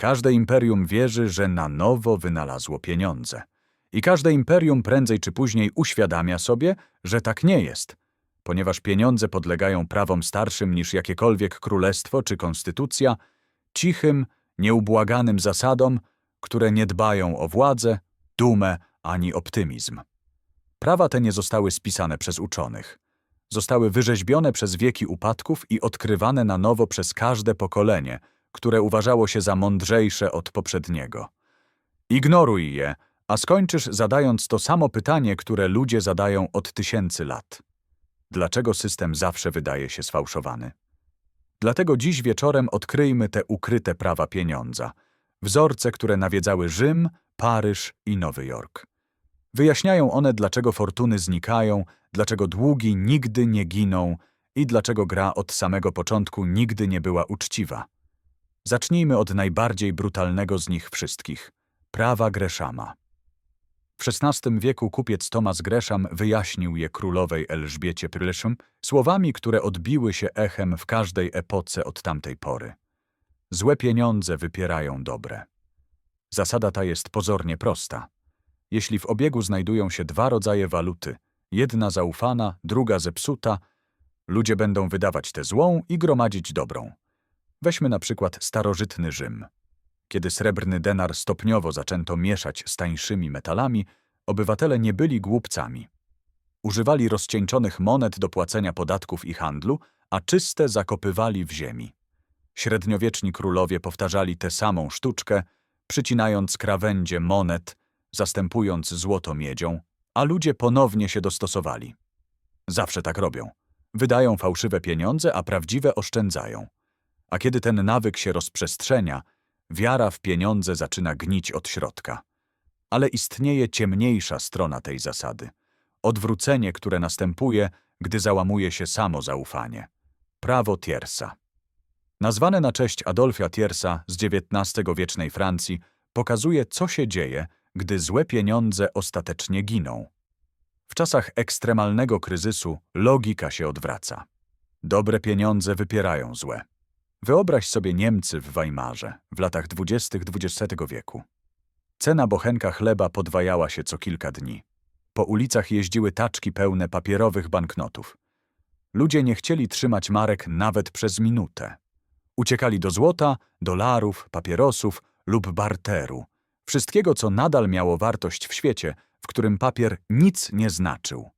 Każde imperium wierzy, że na nowo wynalazło pieniądze. I każde imperium prędzej czy później uświadamia sobie, że tak nie jest, ponieważ pieniądze podlegają prawom starszym niż jakiekolwiek królestwo czy konstytucja, cichym, nieubłaganym zasadom, które nie dbają o władzę, dumę ani optymizm. Prawa te nie zostały spisane przez uczonych. Zostały wyrzeźbione przez wieki upadków i odkrywane na nowo przez każde pokolenie, które uważało się za mądrzejsze od poprzedniego. Ignoruj je, a skończysz zadając to samo pytanie, które ludzie zadają od tysięcy lat. Dlaczego system zawsze wydaje się sfałszowany? Dlatego dziś wieczorem odkryjmy te ukryte prawa pieniądza, wzorce, które nawiedzały Rzym, Paryż i Nowy Jork. Wyjaśniają one, dlaczego fortuny znikają, dlaczego długi nigdy nie giną i dlaczego gra od samego początku nigdy nie była uczciwa. Zacznijmy od najbardziej brutalnego z nich wszystkich prawa Greszama. W XVI wieku kupiec Thomas Gresham wyjaśnił je królowej Elżbiecie Pryszym słowami, które odbiły się echem w każdej epoce od tamtej pory. Złe pieniądze wypierają dobre. Zasada ta jest pozornie prosta. Jeśli w obiegu znajdują się dwa rodzaje waluty, jedna zaufana, druga zepsuta, ludzie będą wydawać tę złą i gromadzić dobrą. Weźmy na przykład starożytny Rzym. Kiedy srebrny denar stopniowo zaczęto mieszać z tańszymi metalami, obywatele nie byli głupcami. Używali rozcieńczonych monet do płacenia podatków i handlu, a czyste zakopywali w ziemi. Średniowieczni królowie powtarzali tę samą sztuczkę, przycinając krawędzie monet, zastępując złoto miedzią, a ludzie ponownie się dostosowali. Zawsze tak robią. Wydają fałszywe pieniądze, a prawdziwe oszczędzają. A kiedy ten nawyk się rozprzestrzenia, wiara w pieniądze zaczyna gnić od środka. Ale istnieje ciemniejsza strona tej zasady. Odwrócenie, które następuje, gdy załamuje się samo zaufanie. Prawo Tiersa. Nazwane na cześć Adolfia Tiersa z XIX-wiecznej Francji, pokazuje, co się dzieje, gdy złe pieniądze ostatecznie giną. W czasach ekstremalnego kryzysu logika się odwraca. Dobre pieniądze wypierają złe. Wyobraź sobie Niemcy w Weimarze w latach dwudziestych XX wieku. Cena bochenka chleba podwajała się co kilka dni. Po ulicach jeździły taczki pełne papierowych banknotów. Ludzie nie chcieli trzymać marek nawet przez minutę. Uciekali do złota, dolarów, papierosów lub barteru. Wszystkiego, co nadal miało wartość w świecie, w którym papier nic nie znaczył.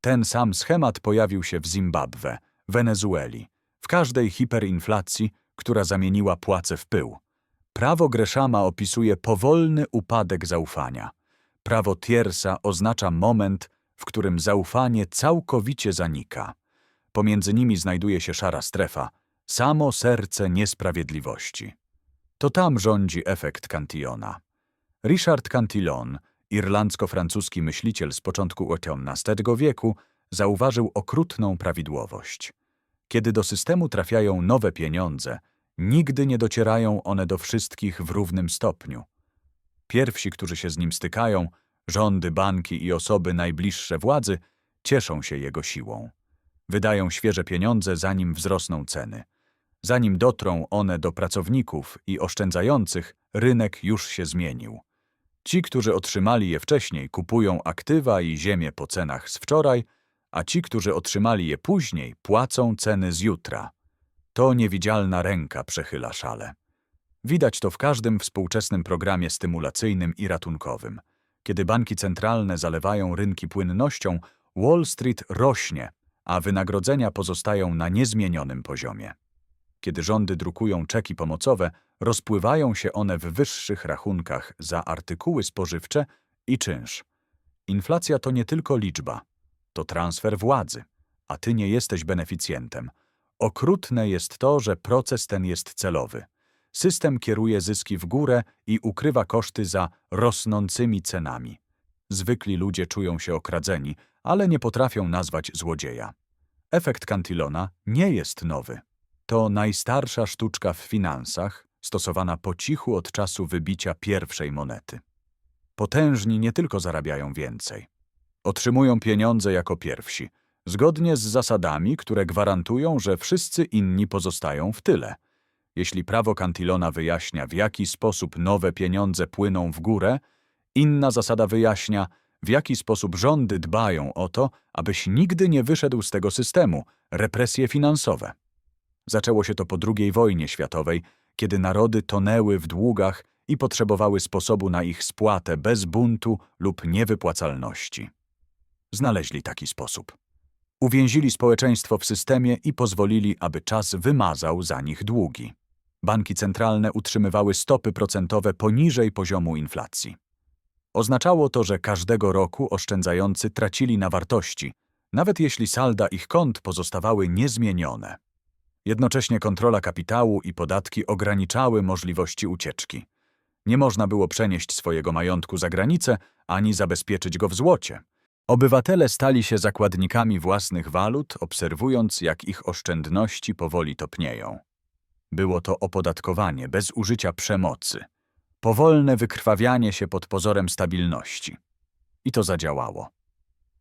Ten sam schemat pojawił się w Zimbabwe, Wenezueli, w każdej hiperinflacji, która zamieniła płace w pył. Prawo Greszama opisuje powolny upadek zaufania. Prawo Tiersa oznacza moment, w którym zaufanie całkowicie zanika. Pomiędzy nimi znajduje się szara strefa, samo serce niesprawiedliwości. To tam rządzi efekt Cantillona. Richard Cantillon, irlandzko-francuski myśliciel z początku XVIII wieku, zauważył okrutną prawidłowość. Kiedy do systemu trafiają nowe pieniądze, nigdy nie docierają one do wszystkich w równym stopniu. Pierwsi, którzy się z nim stykają, rządy, banki i osoby najbliższe władzy, cieszą się jego siłą. Wydają świeże pieniądze, zanim wzrosną ceny. Zanim dotrą one do pracowników i oszczędzających, rynek już się zmienił. Ci, którzy otrzymali je wcześniej, kupują aktywa i ziemię po cenach z wczoraj, a ci, którzy otrzymali je później, płacą ceny z jutra. To niewidzialna ręka przechyla szale. Widać to w każdym współczesnym programie stymulacyjnym i ratunkowym. Kiedy banki centralne zalewają rynki płynnością, Wall Street rośnie, a wynagrodzenia pozostają na niezmienionym poziomie. Kiedy rządy drukują czeki pomocowe, rozpływają się one w wyższych rachunkach za artykuły spożywcze i czynsz. Inflacja to nie tylko liczba, to transfer władzy, a ty nie jesteś beneficjentem. Okrutne jest to, że proces ten jest celowy. System kieruje zyski w górę i ukrywa koszty za rosnącymi cenami. Zwykli ludzie czują się okradzeni, ale nie potrafią nazwać złodzieja. Efekt Cantillona nie jest nowy. To najstarsza sztuczka w finansach, stosowana po cichu od czasu wybicia pierwszej monety. Potężni nie tylko zarabiają więcej. Otrzymują pieniądze jako pierwsi, zgodnie z zasadami, które gwarantują, że wszyscy inni pozostają w tyle. jeśli prawo Cantillona wyjaśnia, w jaki sposób nowe pieniądze płyną w górę, inna zasada wyjaśnia, w jaki sposób rządy dbają o to, abyś nigdy nie wyszedł z tego systemu represje finansowe. Zaczęło się to po II wojnie światowej, kiedy narody tonęły w długach i potrzebowały sposobu na ich spłatę bez buntu lub niewypłacalności. Znaleźli taki sposób. Uwięzili społeczeństwo w systemie i pozwolili, aby czas wymazał za nich długi. Banki centralne utrzymywały stopy procentowe poniżej poziomu inflacji. Oznaczało to, że każdego roku oszczędzający tracili na wartości, nawet jeśli salda ich kont pozostawały niezmienione. Jednocześnie kontrola kapitału i podatki ograniczały możliwości ucieczki. Nie można było przenieść swojego majątku za granicę ani zabezpieczyć go w złocie. Obywatele stali się zakładnikami własnych walut, obserwując, jak ich oszczędności powoli topnieją. Było to opodatkowanie bez użycia przemocy, powolne wykrwawianie się pod pozorem stabilności. I to zadziałało.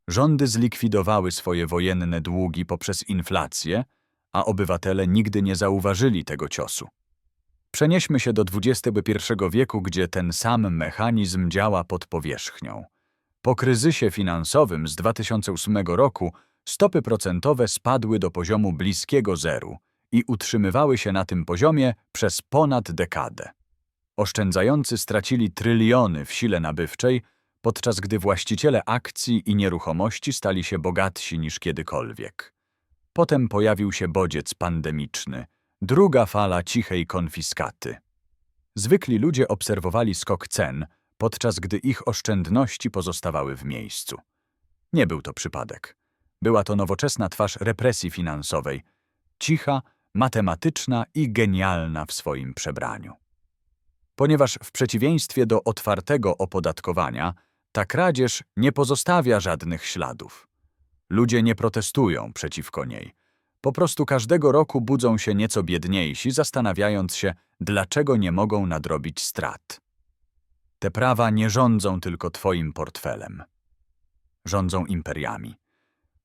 Rządy zlikwidowały swoje wojenne długi poprzez inflację, a obywatele nigdy nie zauważyli tego ciosu. Przenieśmy się do XXI wieku, gdzie ten sam mechanizm działa pod powierzchnią. Po kryzysie finansowym z 2008 roku stopy procentowe spadły do poziomu bliskiego zeru i utrzymywały się na tym poziomie przez ponad dekadę. Oszczędzający stracili tryliony w sile nabywczej, podczas gdy właściciele akcji i nieruchomości stali się bogatsi niż kiedykolwiek. Potem pojawił się bodziec pandemiczny, druga fala cichej konfiskaty. Zwykli ludzie obserwowali skok cen, podczas gdy ich oszczędności pozostawały w miejscu. Nie był to przypadek. Była to nowoczesna twarz represji finansowej, cicha, matematyczna i genialna w swoim przebraniu. Ponieważ w przeciwieństwie do otwartego opodatkowania, ta kradzież nie pozostawia żadnych śladów. Ludzie nie protestują przeciwko niej. Po prostu każdego roku budzą się nieco biedniejsi, zastanawiając się, dlaczego nie mogą nadrobić strat. Te prawa nie rządzą tylko Twoim portfelem. Rządzą imperiami.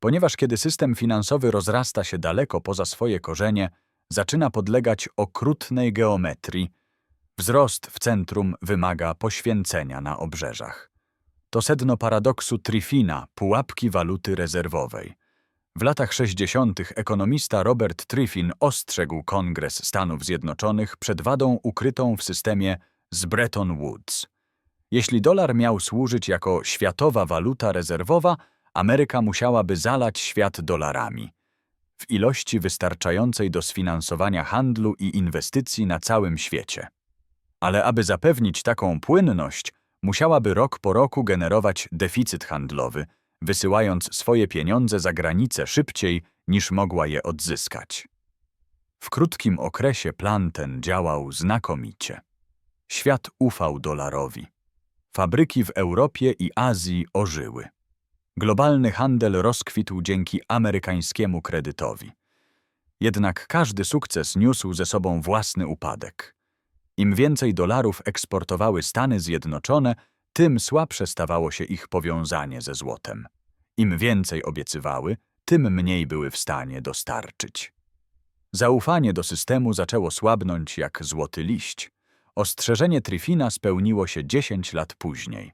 Ponieważ kiedy system finansowy rozrasta się daleko poza swoje korzenie, zaczyna podlegać okrutnej geometrii, wzrost w centrum wymaga poświęcenia na obrzeżach. To sedno paradoksu Triffina, pułapki waluty rezerwowej. W latach 60. ekonomista Robert Triffin ostrzegł Kongres Stanów Zjednoczonych przed wadą ukrytą w systemie z Bretton Woods. Jeśli dolar miał służyć jako światowa waluta rezerwowa, Ameryka musiałaby zalać świat dolarami. W ilości wystarczającej do sfinansowania handlu i inwestycji na całym świecie. Ale aby zapewnić taką płynność, musiałaby rok po roku generować deficyt handlowy, wysyłając swoje pieniądze za granicę szybciej niż mogła je odzyskać. W krótkim okresie plan ten działał znakomicie. Świat ufał dolarowi. Fabryki w Europie i Azji ożyły. Globalny handel rozkwitł dzięki amerykańskiemu kredytowi. Jednak każdy sukces niósł ze sobą własny upadek. Im więcej dolarów eksportowały Stany Zjednoczone, tym słabsze stawało się ich powiązanie ze złotem. Im więcej obiecywały, tym mniej były w stanie dostarczyć. Zaufanie do systemu zaczęło słabnąć jak złoty liść. Ostrzeżenie Triffina spełniło się 10 lat później.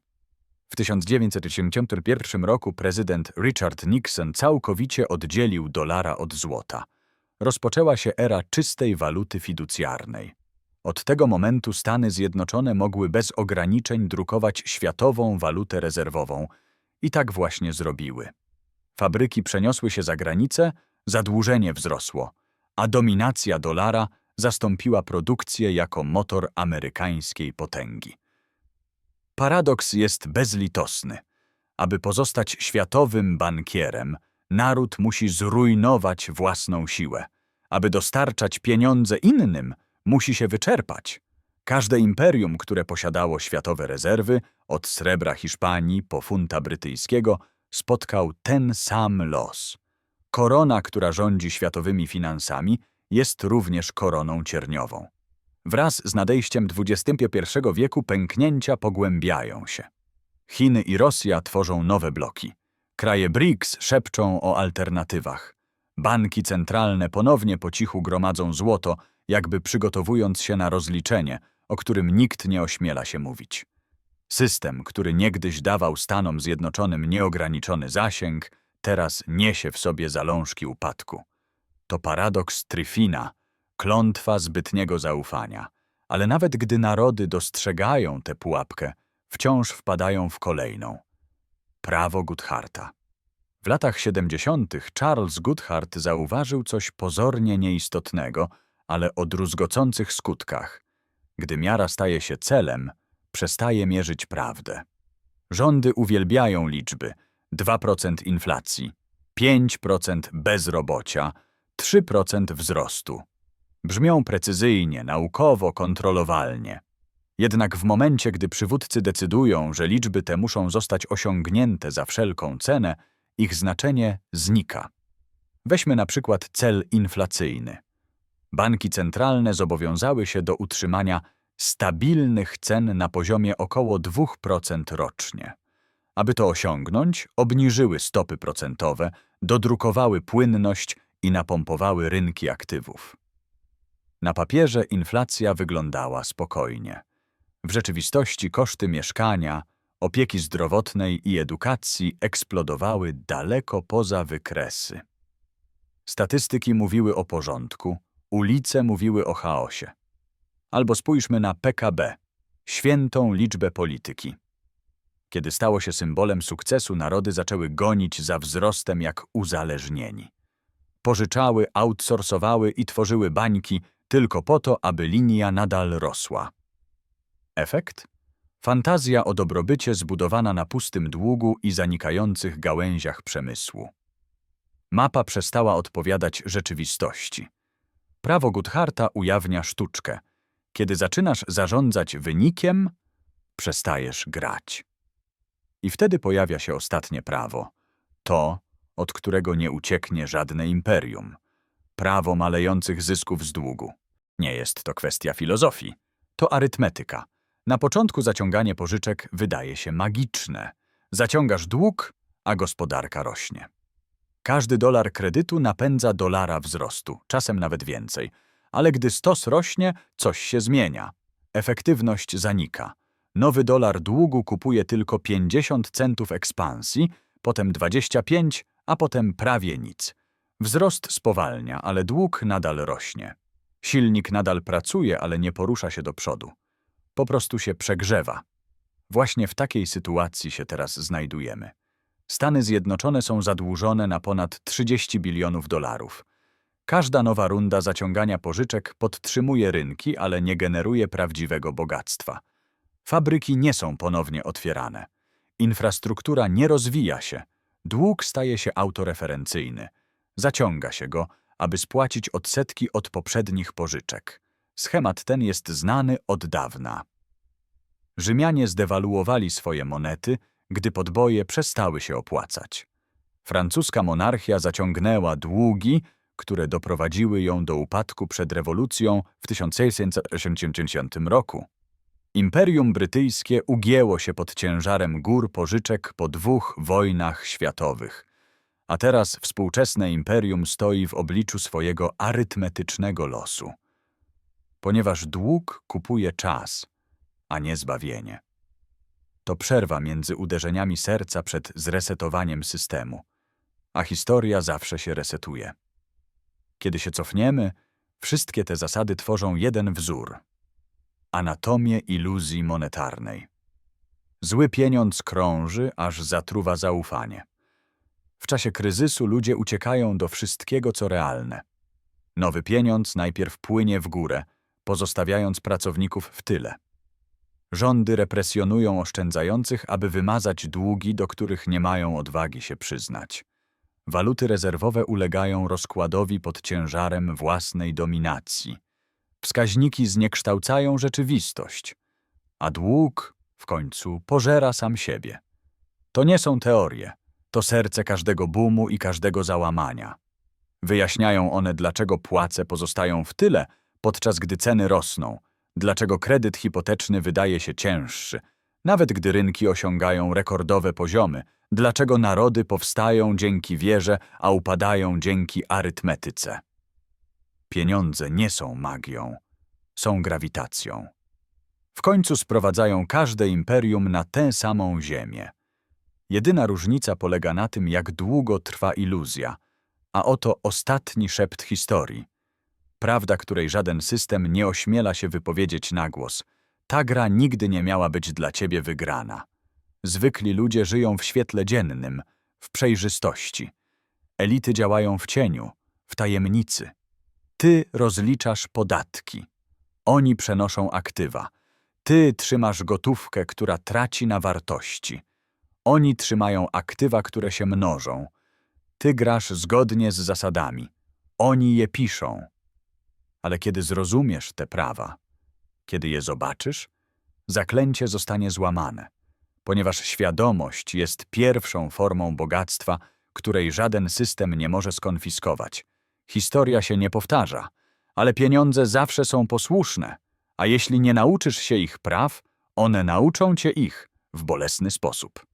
W 1981 roku prezydent Richard Nixon całkowicie oddzielił dolara od złota. Rozpoczęła się era czystej waluty fiducjarnej. Od tego momentu Stany Zjednoczone mogły bez ograniczeń drukować światową walutę rezerwową i tak właśnie zrobiły. Fabryki przeniosły się za granicę, zadłużenie wzrosło, a dominacja dolara zastąpiła produkcję jako motor amerykańskiej potęgi. Paradoks jest bezlitosny. Aby pozostać światowym bankierem, naród musi zrujnować własną siłę. Aby dostarczać pieniądze innym, musi się wyczerpać. Każde imperium, które posiadało światowe rezerwy, od srebra Hiszpanii po funta brytyjskiego, spotkał ten sam los. Korona, która rządzi światowymi finansami, jest również koroną cierniową. Wraz z nadejściem XXI wieku pęknięcia pogłębiają się. Chiny i Rosja tworzą nowe bloki. Kraje BRICS szepczą o alternatywach. Banki centralne ponownie po cichu gromadzą złoto jakby przygotowując się na rozliczenie, o którym nikt nie ośmiela się mówić. System, który niegdyś dawał Stanom Zjednoczonym nieograniczony zasięg, teraz niesie w sobie zalążki upadku. To paradoks Tryfina, klątwa zbytniego zaufania. Ale nawet gdy narody dostrzegają tę pułapkę, wciąż wpadają w kolejną. Prawo Goodharta. W latach 70. Charles Goodhart zauważył coś pozornie nieistotnego, ale o druzgocących skutkach. Gdy miara staje się celem, przestaje mierzyć prawdę. Rządy uwielbiają liczby 2% inflacji, 5% bezrobocia, 3% wzrostu. Brzmią precyzyjnie, naukowo, kontrolowalnie. Jednak w momencie, gdy przywódcy decydują, że liczby te muszą zostać osiągnięte za wszelką cenę, ich znaczenie znika. Weźmy na przykład cel inflacyjny. Banki centralne zobowiązały się do utrzymania stabilnych cen na poziomie około 2% rocznie. Aby to osiągnąć, obniżyły stopy procentowe, dodrukowały płynność i napompowały rynki aktywów. Na papierze inflacja wyglądała spokojnie. W rzeczywistości koszty mieszkania, opieki zdrowotnej i edukacji eksplodowały daleko poza wykresy. Statystyki mówiły o porządku, ulice mówiły o chaosie. Albo spójrzmy na PKB, świętą liczbę polityki. Kiedy stało się symbolem sukcesu, narody zaczęły gonić za wzrostem jak uzależnieni. Pożyczały, outsourcowały i tworzyły bańki tylko po to, aby linia nadal rosła. Efekt? Fantazja o dobrobycie zbudowana na pustym długu i zanikających gałęziach przemysłu. Mapa przestała odpowiadać rzeczywistości. Prawo Goodharta ujawnia sztuczkę. Kiedy zaczynasz zarządzać wynikiem, przestajesz grać. I wtedy pojawia się ostatnie prawo. To, od którego nie ucieknie żadne imperium. Prawo malejących zysków z długu. Nie jest to kwestia filozofii. To arytmetyka. Na początku zaciąganie pożyczek wydaje się magiczne. Zaciągasz dług, a gospodarka rośnie. Każdy dolar kredytu napędza dolara wzrostu, czasem nawet więcej. Ale gdy stos rośnie, coś się zmienia. Efektywność zanika. Nowy dolar długu kupuje tylko 50 centów ekspansji, potem 25, a potem prawie nic. Wzrost spowalnia, ale dług nadal rośnie. Silnik nadal pracuje, ale nie porusza się do przodu. Po prostu się przegrzewa. Właśnie w takiej sytuacji się teraz znajdujemy. Stany Zjednoczone są zadłużone na ponad 30 bilionów dolarów. Każda nowa runda zaciągania pożyczek podtrzymuje rynki, ale nie generuje prawdziwego bogactwa. Fabryki nie są ponownie otwierane. Infrastruktura nie rozwija się. Dług staje się autoreferencyjny. Zaciąga się go, aby spłacić odsetki od poprzednich pożyczek. Schemat ten jest znany od dawna. Rzymianie zdewaluowali swoje monety, gdy podboje przestały się opłacać. Francuska monarchia zaciągnęła długi, które doprowadziły ją do upadku przed rewolucją w 1680 roku. Imperium Brytyjskie ugięło się pod ciężarem gór pożyczek po dwóch wojnach światowych, a teraz współczesne imperium stoi w obliczu swojego arytmetycznego losu. Ponieważ dług kupuje czas, a nie zbawienie. To przerwa między uderzeniami serca przed zresetowaniem systemu, a historia zawsze się resetuje. Kiedy się cofniemy, wszystkie te zasady tworzą jeden wzór anatomię iluzji monetarnej. Zły pieniądz krąży, aż zatruwa zaufanie. W czasie kryzysu ludzie uciekają do wszystkiego, co realne. Nowy pieniądz najpierw płynie w górę, pozostawiając pracowników w tyle. Rządy represjonują oszczędzających, aby wymazać długi, do których nie mają odwagi się przyznać. Waluty rezerwowe ulegają rozkładowi pod ciężarem własnej dominacji. Wskaźniki zniekształcają rzeczywistość, a dług w końcu pożera sam siebie. To nie są teorie, to serce każdego boomu i każdego załamania. Wyjaśniają one, dlaczego płace pozostają w tyle, podczas gdy ceny rosną, dlaczego kredyt hipoteczny wydaje się cięższy, nawet gdy rynki osiągają rekordowe poziomy, dlaczego narody powstają dzięki wierze, a upadają dzięki arytmetyce. Pieniądze nie są magią, są grawitacją. W końcu sprowadzają każde imperium na tę samą ziemię. Jedyna różnica polega na tym, jak długo trwa iluzja, a oto ostatni szept historii. Prawda, której żaden system nie ośmiela się wypowiedzieć na głos. Ta gra nigdy nie miała być dla ciebie wygrana. Zwykli ludzie żyją w świetle dziennym, w przejrzystości. Elity działają w cieniu, w tajemnicy. Ty rozliczasz podatki. Oni przenoszą aktywa. Ty trzymasz gotówkę, która traci na wartości. Oni trzymają aktywa, które się mnożą. Ty grasz zgodnie z zasadami. Oni je piszą. Ale kiedy zrozumiesz te prawa, kiedy je zobaczysz, zaklęcie zostanie złamane, ponieważ świadomość jest pierwszą formą bogactwa, której żaden system nie może skonfiskować. Historia się nie powtarza, ale pieniądze zawsze są posłuszne, a jeśli nie nauczysz się ich praw, one nauczą cię ich w bolesny sposób.